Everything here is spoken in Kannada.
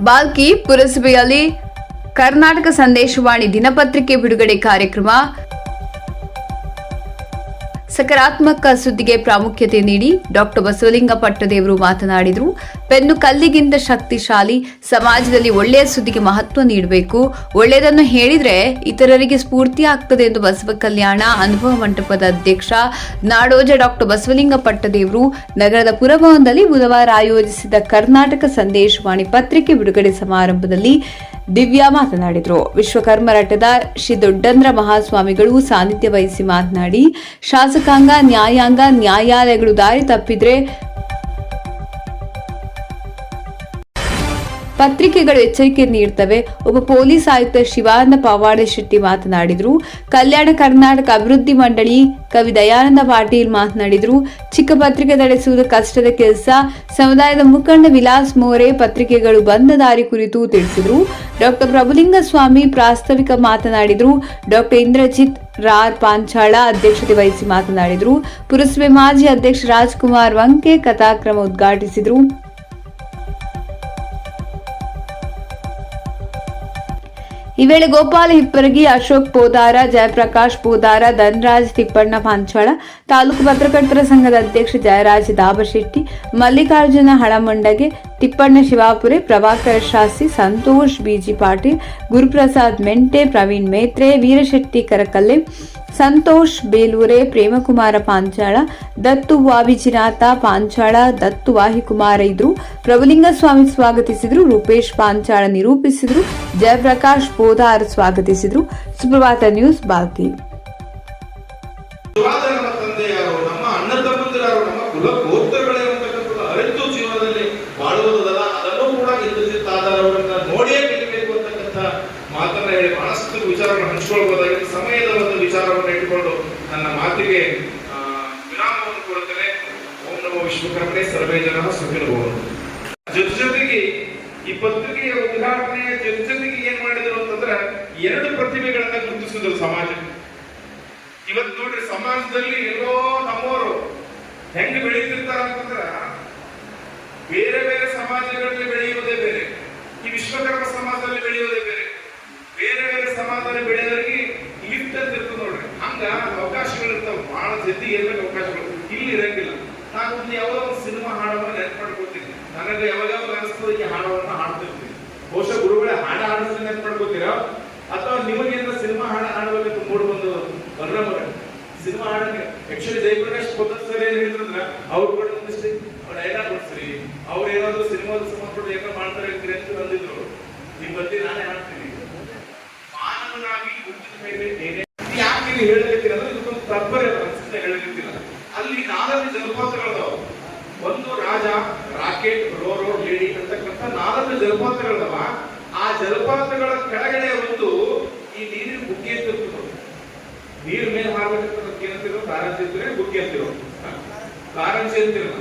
ಬಾಲ್ಕಿ ಪುರಸಭೆಯಲ್ಲಿ ಕರ್ನಾಟಕ ಸಂದೇಶವಾಣಿ ದಿನಪತ್ರಿಕೆ ಬಿಡುಗಡೆ ಕಾರ್ಯಕ್ರಮ ಸಕಾರಾತ್ಮಕ ಸುದ್ದಿಗೆ ಪ್ರಾಮುಖ್ಯತೆ ನೀಡಿ ಡಾಕ್ಟರ್ ಬಸವಲಿಂಗ ಪಟ್ಟದೇವರು ಮಾತನಾಡಿದರು ಪೆನ್ನು ಕಲ್ಲಿಗಿಂತ ಶಕ್ತಿಶಾಲಿ, ಸಮಾಜದಲ್ಲಿ ಒಳ್ಳೆಯ ಸುದ್ದಿಗೆ ಮಹತ್ವ ನೀಡಬೇಕು. ಒಳ್ಳೆಯದನ್ನು ಹೇಳಿದರೆ ಇತರರಿಗೆ ಸ್ಫೂರ್ತಿ ಆಗ್ತದೆ ಎಂದು ಬಸವ ಕಲ್ಯಾಣ ಅನುಭವ ಮಂಟಪದ ಅಧ್ಯಕ್ಷ ನಾಡೋಜ ಡಾಕ್ಟರ್ ಬಸವಲಿಂಗ ಪಟ್ಟದೇವರು ನಗರದ ಪುರಭವನದಲ್ಲಿ ಬುಧವಾರ ಆಯೋಜಿಸಿದ ಕರ್ನಾಟಕ ಸಂದೇಶವಾಣಿ ಪತ್ರಿಕೆ ಬಿಡುಗಡೆ ಸಮಾರಂಭದಲ್ಲಿ ದಿವ್ಯಾ ಮಾತನಾಡಿದರು. ವಿಶ್ವಕರ್ಮ ರಥದ ಶ್ರೀ ದೊಡ್ಡಂದ್ರ ಮಹಾಸ್ವಾಮಿಗಳು ಸಾನ್ನಿಧ್ಯ ವಹಿಸಿ ಮಾತನಾಡಿ, ಶಾಸಕಾಂಗ, ನ್ಯಾಯಾಂಗ, ನ್ಯಾಯಾಲಯಗಳು ದಾರಿ ತಪ್ಪಿದ್ರೆ ಪತ್ರಿಕೆಗಳು ಎಚ್ಚರಿಕೆ ನೀಡ್ತವೆ. ಒಬ್ಬ ಪೊಲೀಸ್ ಆಯುಕ್ತ ಶಿವಾನಂದ ಪವಾಡೆ ಶೆಟ್ಟಿ ಮಾತನಾಡಿದರು. ಕಲ್ಯಾಣ ಕರ್ನಾಟಕ ಅಭಿವೃದ್ಧಿ ಮಂಡಳಿ ಕವಿ ದಯಾನಂದ ಪಾಟೀಲ್ ಮಾತನಾಡಿದರು. ಚಿಕ್ಕ ಪತ್ರಿಕೆ ನಡೆಸುವುದು ಕಷ್ಟದ ಕೆಲಸ. ಸಮುದಾಯದ ಮುಖಂಡ ವಿಲಾಸ್ ಮೋರೆ ಪತ್ರಿಕೆಗಳು ಬಂದ ದಾರಿ ಕುರಿತು ತಿಳಿಸಿದರು. ಡಾಕ್ಟರ್ ಪ್ರಭುಲಿಂಗ ಸ್ವಾಮಿ ಪ್ರಾಸ್ತಾವಿಕ ಮಾತನಾಡಿದರು. ಡಾಕ್ಟರ್ ಇಂದ್ರಜಿತ್ ರಾರ್ ಪಾಂಚಾಳ ಅಧ್ಯಕ್ಷತೆ ವಹಿಸಿ ಮಾತನಾಡಿದರು. ಪುರಸಭೆ ಮಾಜಿ ಅಧ್ಯಕ್ಷ ರಾಜ್ಕುಮಾರ್ ವಂಕೆ ಕಥಾಕ್ರಮ ಉದ್ಘಾಟಿಸಿದರು. ಈ ವೇಳೆ ಗೋಪಾಲ ಹಿಪ್ಪರಗಿ, ಅಶೋಕ್ ಪೋದಾರ, ಜಯಪ್ರಕಾಶ್ ಪೋದಾರ, ಧನರಾಜ್ ತಿಪ್ಪಣ್ಣ ಪಾಂಚಾಳ, ತಾಲೂಕು ಪತ್ರಕರ್ತರ ಸಂಘದ ಅಧ್ಯಕ್ಷ ಜಯರಾಜ್ ದಾಬಶೆಟ್ಟಿ, ಮಲ್ಲಿಕಾರ್ಜುನ ಹಳಮಂಡಗೆ ತಿಪ್ಪಣ್ಣ ಶಿವಾಪುರೆ, ಪ್ರಭಾಕರ್ ಶಾಸ್ತ್ರಿ, ಸಂತೋಷ್, ಬಿಜಿ ಪಾಟೀಲ್, ಗುರುಪ್ರಸಾದ್ ಮೆಂಟೆ, ಪ್ರವೀಣ್ ಮೇತ್ರೆ, ವೀರಶೆಟ್ಟಿ ಕರಕಲ್ಲೆ, ಸಂತೋಷ್ ಬೇಲೂರೆ, ಪ್ರೇಮಕುಮಾರ ಪಾಂಚಾಳ, ದತ್ತು ವಾಬಿಜಿನಾಥ ಪಾಂಚಾಳ, ದತ್ತು ವಾಹಿಕುಮಾರ ಇದ್ರು. ಪ್ರಭುಲಿಂಗಸ್ವಾಮಿ ಸ್ವಾಗತಿಸಿದ್ರು, ರೂಪೇಶ್ ಪಾಂಚಾಳ ನಿರೂಪಿಸಿದ್ರು, ಜಯಪ್ರಕಾಶ್ ಪೋದಾರ್ ಸ್ವಾಗತಿಸಿದ್ರು. ಸುಪ್ರಭಾತ ನ್ಯೂಸ್ ಬಾಲ್ಕಿ. ಇಂದ್ರಜಿತ್ತಾದರವರನ್ನ ನೋಡಿಯೇ ಬಿಡಬೇಕು ಅಂತಕ್ಕಂಥ ಮಾತನ್ನ ಹೇಳಿ ಬಹಳಷ್ಟು ವಿಚಾರವನ್ನು ಹಂಚಿಕೊಳ್ಬಹುದಾಗಿದೆ ಸಮಯದ ಒಂದು ವಿಚಾರವನ್ನು ಇಟ್ಟುಕೊಂಡು ನನ್ನ ಮಾತಿಗೆ ವಿರಾಮವನ್ನು ಕೊಡುತ್ತೇನೆ. ಓಂ ನಮೋ ವಿಶ್ವಕರ್ಮಣೆ ಸರ್ವೇ ಜನ ಸುಖಿರಬಹುದು ಜೊತೆ ಜೊತೆಗೆ ಈ ಪತ್ರಿಕೆಯ ಉದ್ಘಾಟನೆಯ ಜೊತೆ ಜೊತೆಗೆ ಏನ್ ಮಾಡಿದ್ರು ಅಂತಂದ್ರೆ ಎರಡು ಪ್ರತಿಭೆಗಳನ್ನ ಗುರುತಿಸಿದ್ರು ಸಮಾಜ. ಇವತ್ತು ನೋಡ್ರಿ ಸಮಾಜದಲ್ಲಿ ಎಲ್ಲೋ ನಮ್ಮವರು ಹೆಂಗ್ ಬೆಳೀತಿರ್ತಾರ ಅಂತಂದ್ರ ಬೇರೆ ಬೇರೆ ಸಮಾಜಗಳಲ್ಲಿ ಬೆಳೆಯುವುದೇ ಬೇರೆ. ಈ ವಿಶ್ವಕರ್ಮ ಸಮಾಜದಲ್ಲಿ ಬೆಳೆಯೋದೇ ಬೇರೆ. ಬೇರೆ ಬೇರೆ ಸಮಾಜದಲ್ಲಿ ಬೆಳೆಯೋರಿಗೆ ಲಿಫ್ಟ್ ಅಂತ ಇರ್ತದೆ ನೋಡ್ರಿ. ಹಂಗ ಅವಕಾಶಗಳು ಇರ್ತಾವ ಬಹಳ ಜಲ್ದಿ ಏರ್ಬೇಕು ಅವಕಾಶಗಳು. ಇಲ್ಲಿ ಇರಂಗಿಲ್ಲ. ನಾನು ಒಂದು ಯಾವಾಗ ಒಂದು ಸಿನಿಮಾ ಹಾಡೋದನ್ನ ನೆನಪು ಮಾಡ್ಕೊತೀನಿ ನನಗೆ ಯಾವಾಗ ಯಾವಾಗ ಅನಿಸ್ತದೆ ಈ ಹಾಡೋದನ್ನ ಹಾಡ್ತಿರ್ತೀನಿ. ಬಹುಶಃ ಗುರುಗಳೇ ಹಾಡ ಹಾಡೋದನ್ನ ನೆನಪು ಮಾಡ್ಕೋತೀರಾ ಅಥವಾ ನಿಮಗೇನ ಸಿನಿಮಾ ಹಾಡ ಹಾಡಬೇಕು ಮೂಡ್ ಬಂದು ಬರ್ರಮರ ಸಿನಿಮಾ ಹಾಡಕ್ಕೆ ಆಕ್ಚುಲಿ ಜಯಪ್ರಕಾಶ್ ಕೊತ್ತ ಸರ್ ಏನ್ ಹೇಳಿದ್ರಂದ್ರ ಅವ್ರ ಅಂತ ಬಂದಿದ್ರು. ನಿಮ್ ಬಗ್ಗೆ ನಾನೇ ಮಾಡ್ತೀನಿ. ಮಾನವನಾಗಿ ಗುರುತಿನ ಮೇಲೆ ಏನೇ ಯಾಕೆ ನೀವು ಹೇಳಲಿಕ್ಕಿಲ್ಲ ಅಂದ್ರೆ ಇದಕ್ಕೊಂದು ತಾತ್ಪರ್ಯ ಅನ್ಸುತ್ತೆ ಹೇಳಲಿಕ್ಕಿಲ್ಲ. ಅಲ್ಲಿ ನಾಲ್ಕು ಜಲಪಾತಗಳದಾವ. ಒಂದು ರಾಜ, ರಾಕೆಟ್, ರೋರೋ, ಲೇಡಿ ಅಂತಕ್ಕಂಥ ನಾಲ್ಕು ಜಲಪಾತಗಳದಾವ. ಆ ಜಲಪಾತಗಳ ಕೆಳಗಡೆ ಒಂದು ಈ ನೀರಿನ ಬುಗ್ಗೆ ಅಂತ ನೀರು ಮೇಲೆ ಹಾರ್ಬೇಕಂತ ಏನಂತಿರೋ, ಕಾರಂಜಿ ಅಂತಿರೋ ಬುಗ್ಗೆ ಅಂತಿರೋ? ಕಾರಂಜಿ ಅಂತಿರೋ.